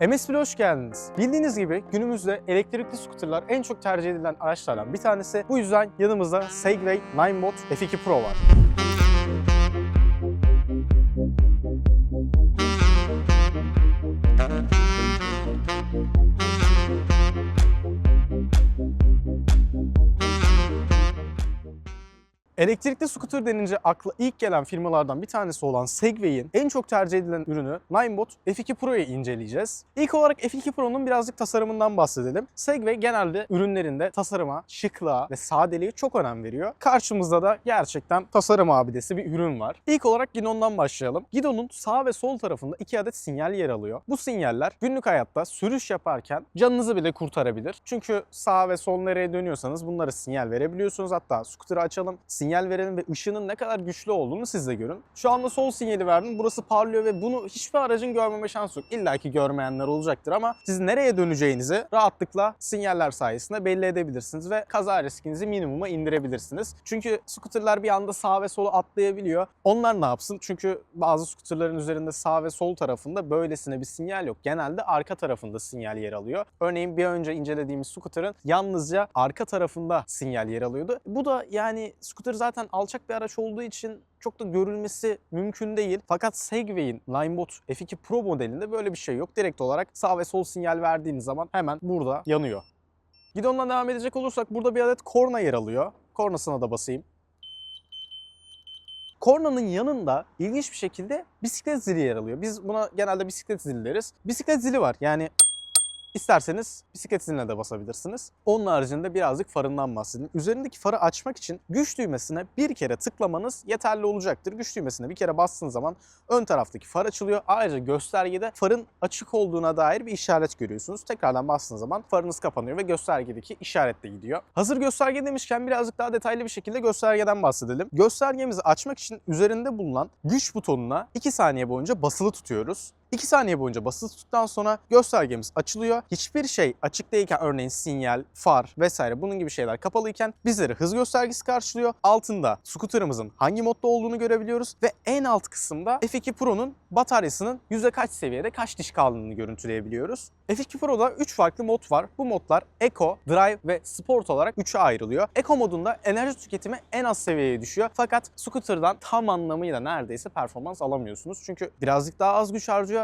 MS1'e hoş geldiniz. Bildiğiniz gibi günümüzde elektrikli skuterlar en çok tercih edilen araçlardan bir tanesi. Bu yüzden yanımızda Segway Ninebot F2 Pro var. Elektrikli scooter denince akla ilk gelen firmalardan bir tanesi olan Segway'in en çok tercih edilen ürünü Ninebot F2 Pro'yu inceleyeceğiz. İlk olarak F2 Pro'nun birazcık tasarımından bahsedelim. Segway genelde ürünlerinde tasarıma, şıklığa ve sadeliğe çok önem veriyor. Karşımızda da gerçekten tasarım abidesi bir ürün var. İlk olarak gidondan başlayalım. Gidonun sağ ve sol tarafında iki adet sinyal yer alıyor. Bu sinyaller günlük hayatta sürüş yaparken canınızı bile kurtarabilir. Çünkü sağ ve sol nereye dönüyorsanız bunlara sinyal verebiliyorsunuz. Hatta scooter'ı açalım, sinyal verelim ve ışının ne kadar güçlü olduğunu siz de görün. Şu anda sol sinyali verdim. Burası parlıyor ve bunu hiçbir aracın görmeme şansı yok. İlla ki görmeyenler olacaktır ama siz nereye döneceğinizi rahatlıkla sinyaller sayesinde belli edebilirsiniz ve kaza riskinizi minimuma indirebilirsiniz. Çünkü scooterlar bir anda sağ ve sola atlayabiliyor. Onlar ne yapsın? Çünkü bazı scooterların üzerinde sağ ve sol tarafında böylesine bir sinyal yok. Genelde arka tarafında sinyal yer alıyor. Örneğin bir önce incelediğimiz scooter'ın yalnızca arka tarafında sinyal yer alıyordu. Bu da yani scooter zaten alçak bir araç olduğu için çok da görülmesi mümkün değil. Fakat Segway'in Linebot F2 Pro modelinde böyle bir şey yok. Direkt olarak sağ ve sol sinyal verdiğiniz zaman hemen burada yanıyor. Gidondan devam edecek olursak burada bir adet korna yer alıyor. Kornasına da basayım. Kornanın yanında ilginç bir şekilde bisiklet zili yer alıyor. Biz buna genelde bisiklet zili deriz. Bisiklet zili var. Yani İsterseniz bisiklet ziline de basabilirsiniz. Onun haricinde birazcık farından bahsedeyim. Üzerindeki farı açmak için güç düğmesine bir kere tıklamanız yeterli olacaktır. Güç düğmesine bir kere bastığınız zaman ön taraftaki far açılıyor. Ayrıca göstergede farın açık olduğuna dair bir işaret görüyorsunuz. Tekrardan bastığınız zaman farınız kapanıyor ve göstergedeki işaret de gidiyor. Hazır gösterge demişken birazcık daha detaylı bir şekilde göstergeden bahsedelim. Göstergemizi açmak için üzerinde bulunan güç butonuna 2 saniye boyunca basılı tutuyoruz. 2 saniye boyunca basılı tuttuktan sonra göstergemiz açılıyor. Hiçbir şey açık değilken örneğin sinyal, far vesaire bunun gibi şeyler kapalıyken bizleri hız göstergesi karşılıyor. Altında scooter'ımızın hangi modda olduğunu görebiliyoruz ve en alt kısımda F2 Pro'nun bataryasının yüzde kaç seviyede kaç diş kaldığını görüntüleyebiliyoruz. F2 Pro'da 3 farklı mod var. Bu modlar Eco, Drive ve Sport olarak 3'e ayrılıyor. Eco modunda enerji tüketimi en az seviyeye düşüyor. Fakat scooter'dan tam anlamıyla neredeyse performans alamıyorsunuz. Çünkü birazcık daha az güç harcıyor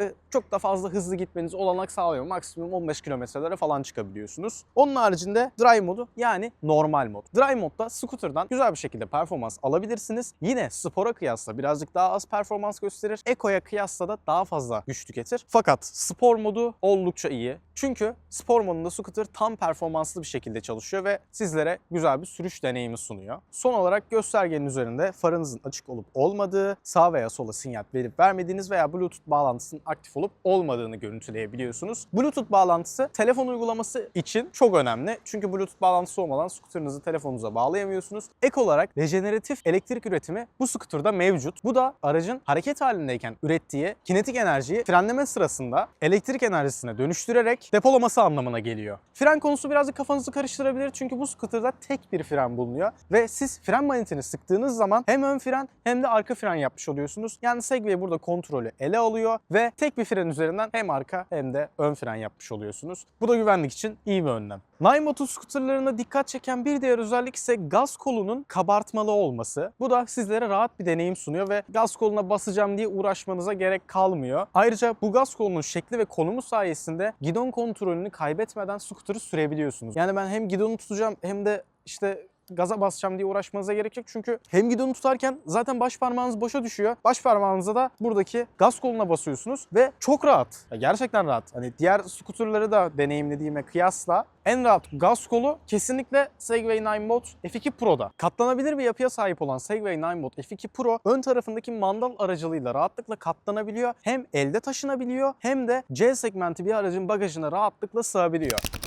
ve çok da fazla hızlı gitmenize olanak sağlıyor. Maksimum 15 kilometrelere falan çıkabiliyorsunuz. Onun haricinde Drive modu yani normal mod. Drive modda scooter'dan güzel bir şekilde performans alabilirsiniz. Yine spora kıyasla birazcık daha az performans gösterir. Eco'ya kıyasla da daha fazla güç tüketir. Fakat spor modu oldukça iyi. Çünkü spor modunda scooter tam performanslı bir şekilde çalışıyor ve sizlere güzel bir sürüş deneyimi sunuyor. Son olarak göstergenin üzerinde farınızın açık olup olmadığı, sağ veya sola sinyal verip vermediğiniz veya Bluetooth bağlantısının aktif olup olmadığını görüntüleyebiliyorsunuz. Bluetooth bağlantısı telefon uygulaması için çok önemli. Çünkü Bluetooth bağlantısı olmadan scooterınızı telefonunuza bağlayamıyorsunuz. Ek olarak rejeneratif elektrik üretimi bu scooterda mevcut. Bu da aracın hareket halindeyken ürettiği kinetik enerjiyi frenleme sırasında elektrik enerjisine dönüştürerek depolaması anlamına geliyor. Fren konusu birazcık kafanızı karıştırabilir çünkü bu scooterda tek bir fren bulunuyor ve siz fren manetini sıktığınız zaman hem ön fren hem de arka fren yapmış oluyorsunuz. Yani Segway burada kontrolü ele alıyor ve tek bir fren üzerinden hem arka hem de ön fren yapmış oluyorsunuz. Bu da güvenlik için iyi bir önlem. Nine scooterlarına dikkat çeken bir diğer özellik ise gaz kolunun kabartmalı olması. Bu da sizlere rahat bir deneyim sunuyor ve gaz koluna basacağım diye uğraşmanıza gerek kalmıyor. Ayrıca bu gaz kolunun şekli ve konumu sayesinde gidon kontrolünü kaybetmeden scooter'ı sürebiliyorsunuz. Yani ben hem gidonu tutacağım hem de işte gaza basacağım diye uğraşmanıza gerek yok. Çünkü hem gidonu tutarken zaten baş parmağınız boşa düşüyor. Baş parmağınıza da buradaki gaz koluna basıyorsunuz ve çok rahat. Ya gerçekten rahat. Hani diğer skuterları da deneyimlediğime kıyasla en rahat gaz kolu kesinlikle Segway Ninebot F2 Pro'da. Katlanabilir bir yapıya sahip olan Segway Ninebot F2 Pro ön tarafındaki mandal aracılığıyla rahatlıkla katlanabiliyor. Hem elde taşınabiliyor hem de C segmenti bir aracın bagajına rahatlıkla sığabiliyor.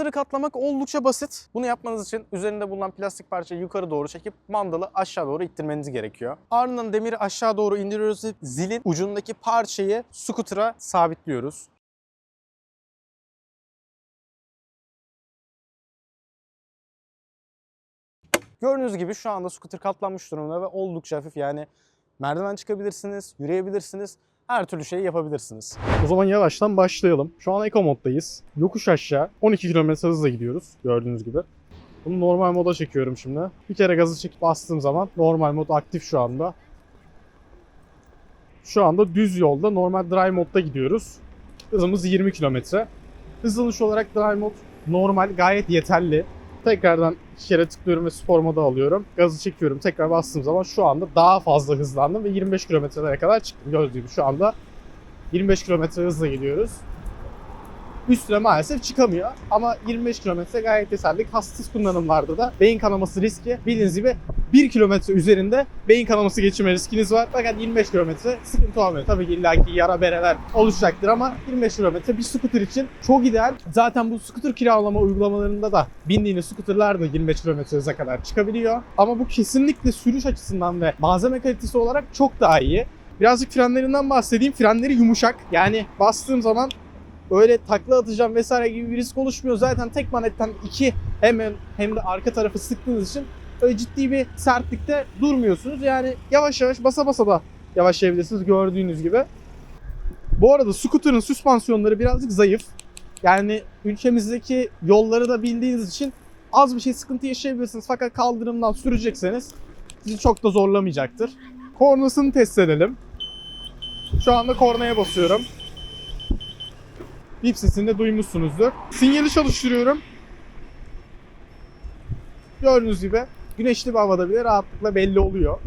Anahtarı katlamak oldukça basit. Bunu yapmanız için üzerinde bulunan plastik parçayı yukarı doğru çekip mandalı aşağı doğru ittirmeniz gerekiyor. Ardından demiri aşağı doğru indiriyoruz ve zilin ucundaki parçayı scooter'a sabitliyoruz. Gördüğünüz gibi şu anda scooter katlanmış durumda ve oldukça hafif yani merdiven çıkabilirsiniz, yürüyebilirsiniz. Her türlü şeyi yapabilirsiniz. O zaman yavaştan başlayalım. Şu an Eco moddayız. Yokuş aşağı 12 km hızla gidiyoruz gördüğünüz gibi. Bunu normal moda çekiyorum şimdi. Bir kere gazı çekip bastığım zaman normal mod aktif şu anda. Şu anda düz yolda normal dry modda gidiyoruz. Hızımız 20 km. Hızlanış olarak dry mod normal gayet yeterli. Tekrardan iki tıklıyorum ve spor moda alıyorum. Gazı çekiyorum. Tekrar bastığım zaman şu anda daha fazla hızlandım ve 25 kilometrelere kadar çıktım. Gördüğünüz gibi şu anda 25 km hızla gidiyoruz. Üstüne maalesef çıkamıyor ama 25 km gayet yeterli. Kastsız kullanımlarda da beyin kanaması riski bildiğiniz gibi 1 kilometre üzerinde beyin kanaması geçirme riskiniz var. Fakat 25 kilometre sıkıntı olmuyor. Tabii ki illaki yara bereler oluşacaktır ama 25 kilometre bir scooter için çok ideal. Zaten bu scooter kiralama uygulamalarında da bindiğiniz scooterlar da 25 kilometre kadar çıkabiliyor. Ama bu kesinlikle sürüş açısından ve malzeme kalitesi olarak çok daha iyi. Birazcık frenlerinden bahsedeyim. Frenleri yumuşak. Yani bastığım zaman öyle takla atacağım vesaire gibi bir risk oluşmuyor. Zaten tek manetten iki hem hem de arka tarafı sıktığınız için öyle ciddi bir sertlikte durmuyorsunuz. Yani yavaş yavaş basa basa da yavaşlayabilirsiniz gördüğünüz gibi. Bu arada scooter'ın süspansiyonları birazcık zayıf. Yani ülkemizdeki yolları da bildiğiniz için az bir şey sıkıntı yaşayabilirsiniz. Fakat kaldırımdan sürecekseniz sizi çok da zorlamayacaktır. Kornasını test edelim. Şu anda kornaya basıyorum. Bip sesini de duymuşsunuzdur. Sinyali çalıştırıyorum. Gördüğünüz gibi güneşli bir havada bile rahatlıkla belli oluyor.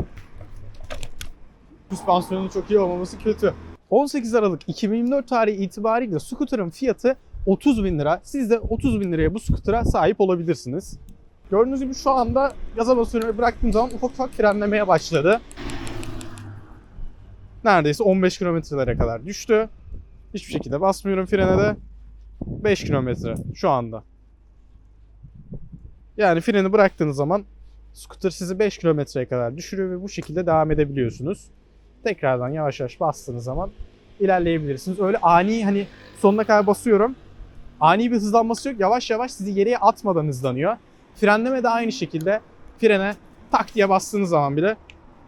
Süspansiyonun çok iyi olmaması kötü. 18 Aralık 2024 tarihi itibariyle scooter'ın fiyatı 30 bin lira. Siz de 30 bin liraya bu scooter'a sahip olabilirsiniz. Gördüğünüz gibi şu anda gaza basıyorum bıraktığım zaman ufak ufak frenlemeye başladı. Neredeyse 15 kilometrelere kadar düştü. Hiçbir şekilde basmıyorum frene de. 5 kilometre şu anda. Yani freni bıraktığınız zaman scooter sizi 5 kilometreye kadar düşürüyor ve bu şekilde devam edebiliyorsunuz. Tekrardan yavaş yavaş bastığınız zaman ilerleyebilirsiniz. Öyle ani hani sonuna kadar basıyorum. Ani bir hızlanması yok. Yavaş yavaş sizi geriye atmadan hızlanıyor. Frenleme de aynı şekilde frene tak diye bastığınız zaman bile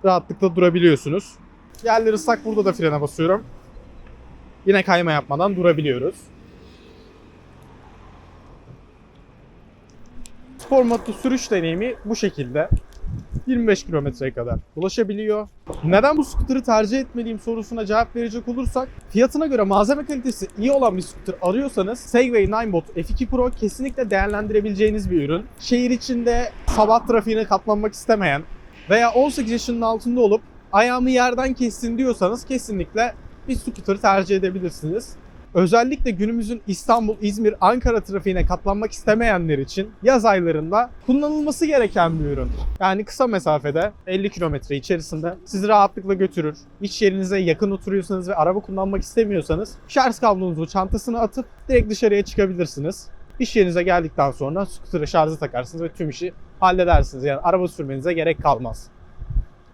rahatlıkla durabiliyorsunuz. Yerleri ıslak burada da frene basıyorum. Yine kayma yapmadan durabiliyoruz. Spor modlu sürüş deneyimi bu şekilde. 25 kilometreye kadar ulaşabiliyor. Neden bu scooter'ı tercih etmeliyim sorusuna cevap verecek olursak fiyatına göre malzeme kalitesi iyi olan bir scooter arıyorsanız Segway Ninebot F2 Pro kesinlikle değerlendirebileceğiniz bir ürün. Şehir içinde sabah trafiğine katlanmak istemeyen veya 18 yaşının altında olup ayağımı yerden kessin diyorsanız kesinlikle bir scooter tercih edebilirsiniz. Özellikle günümüzün İstanbul, İzmir, Ankara trafiğine katlanmak istemeyenler için yaz aylarında kullanılması gereken bir ürün. Yani kısa mesafede 50 kilometre içerisinde sizi rahatlıkla götürür. İş yerinize yakın oturuyorsanız ve araba kullanmak istemiyorsanız şarj kablonuzu çantasına atıp direkt dışarıya çıkabilirsiniz. İş yerinize geldikten sonra scooter'ı şarja takarsınız ve tüm işi halledersiniz. Yani araba sürmenize gerek kalmaz.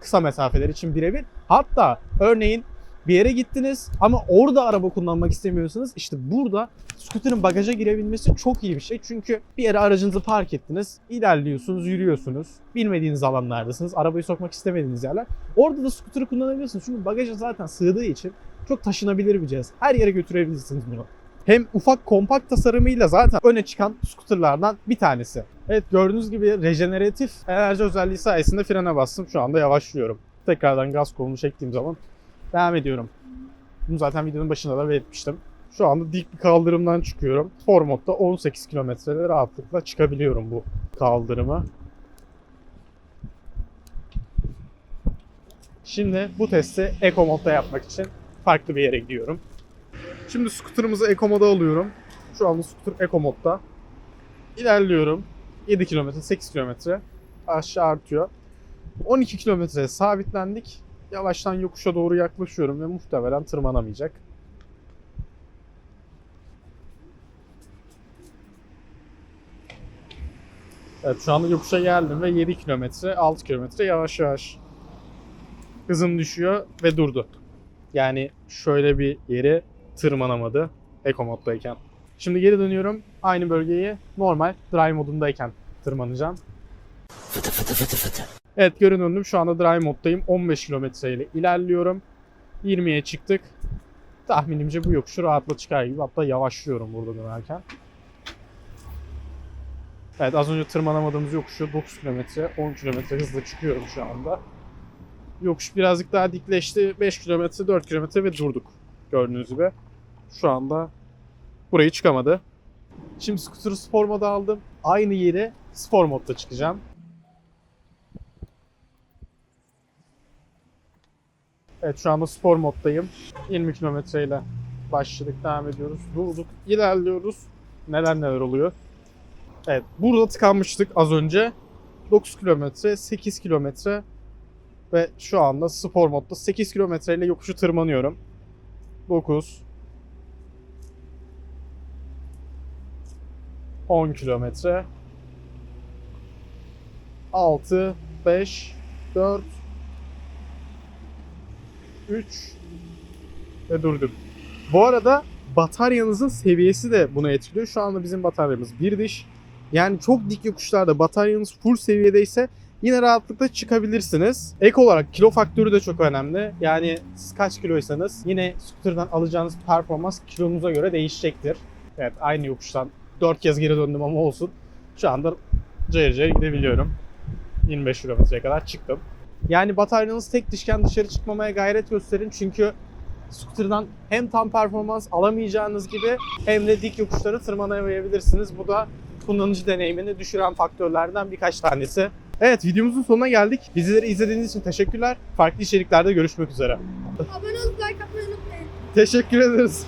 Kısa mesafeler için birebir. Hatta örneğin bir yere gittiniz ama orada araba kullanmak istemiyorsanız işte burada scooter'ın bagaja girebilmesi çok iyi bir şey. Çünkü bir yere aracınızı park ettiniz, ilerliyorsunuz, yürüyorsunuz. Bilmediğiniz alanlardasınız, arabayı sokmak istemediğiniz yerler. Orada da scooter'ı kullanabilirsiniz. Çünkü bagaja zaten sığdığı için çok taşınabilir bir cihaz. Her yere götürebilirsiniz bunu. Hem ufak kompakt tasarımıyla zaten öne çıkan scooterlardan bir tanesi. Evet gördüğünüz gibi rejeneratif enerji özelliği sayesinde frene bastım. Şu anda yavaşlıyorum. Tekrardan gaz kolunu çektiğim zaman devam ediyorum. Bunu zaten videonun başında da belirtmiştim. Şu anda dik bir kaldırımdan çıkıyorum. Spor modda 18 kilometrede rahatlıkla çıkabiliyorum bu kaldırımı. Şimdi bu testi Eco modda yapmak için farklı bir yere gidiyorum. Şimdi scooter'ımızı Eco moda alıyorum. Şu anda scooter Eco modda. İlerliyorum. 7 kilometre, 8 kilometre aşağı artıyor. 12 kilometreye sabitlendik. Yavaştan yokuşa doğru yaklaşıyorum ve muhtemelen tırmanamayacak. Evet şu anda yokuşa geldim ve 7 kilometre, 6 kilometre yavaş yavaş hızım düşüyor ve durdu. Yani şöyle bir yere tırmanamadı Eco moddayken. Şimdi geri dönüyorum. Aynı bölgeyi normal Drive modundayken tırmanacağım. Evet geri döndüm. Şu anda drive moddayım. 15 kilometre ile ilerliyorum. 20'ye çıktık. Tahminimce bu yokuşu rahatla çıkar gibi. Hatta yavaşlıyorum burada dönerken. Evet az önce tırmanamadığımız yokuşu 9 kilometre, 10 kilometre hızla çıkıyorum şu anda. Yokuş birazcık daha dikleşti. 5 kilometre, 4 kilometre ve durduk. Gördüğünüz gibi. Şu anda burayı çıkamadı. Şimdi scooter'ı spor moda aldım. Aynı yeri spor modda çıkacağım. Evet şu anda spor moddayım. 20 kilometre ile başladık, devam ediyoruz. Durduk, ilerliyoruz. Neler neler oluyor. Evet burada tıkanmıştık az önce. 9 kilometre, 8 kilometre ve şu anda spor modda 8 kilometre ile yokuşu tırmanıyorum. 9 10 kilometre 6 5 4 3 ve durdum. Bu arada bataryanızın seviyesi de bunu etkiliyor. Şu anda bizim bataryamız bir diş. Yani çok dik yokuşlarda bataryanız full seviyedeyse yine rahatlıkla çıkabilirsiniz. Ek olarak kilo faktörü de çok önemli. Yani siz kaç kiloysanız yine scooter'dan alacağınız performans kilonuza göre değişecektir. Evet aynı yokuştan 4 kez geri döndüm ama olsun. Şu anda cayır cayır gidebiliyorum. 25 kilometreye kadar çıktım. Yani bataryanız tek dişken dışarı çıkmamaya gayret gösterin çünkü scooter'dan hem tam performans alamayacağınız gibi hem de dik yokuşları tırmanamayabilirsiniz. Bu da kullanıcı deneyimini düşüren faktörlerden birkaç tanesi. Evet videomuzun sonuna geldik. Bizleri izlediğiniz için teşekkürler. Farklı içeriklerde görüşmek üzere. Abone olup like atmayı unutmayın. Teşekkür ederiz.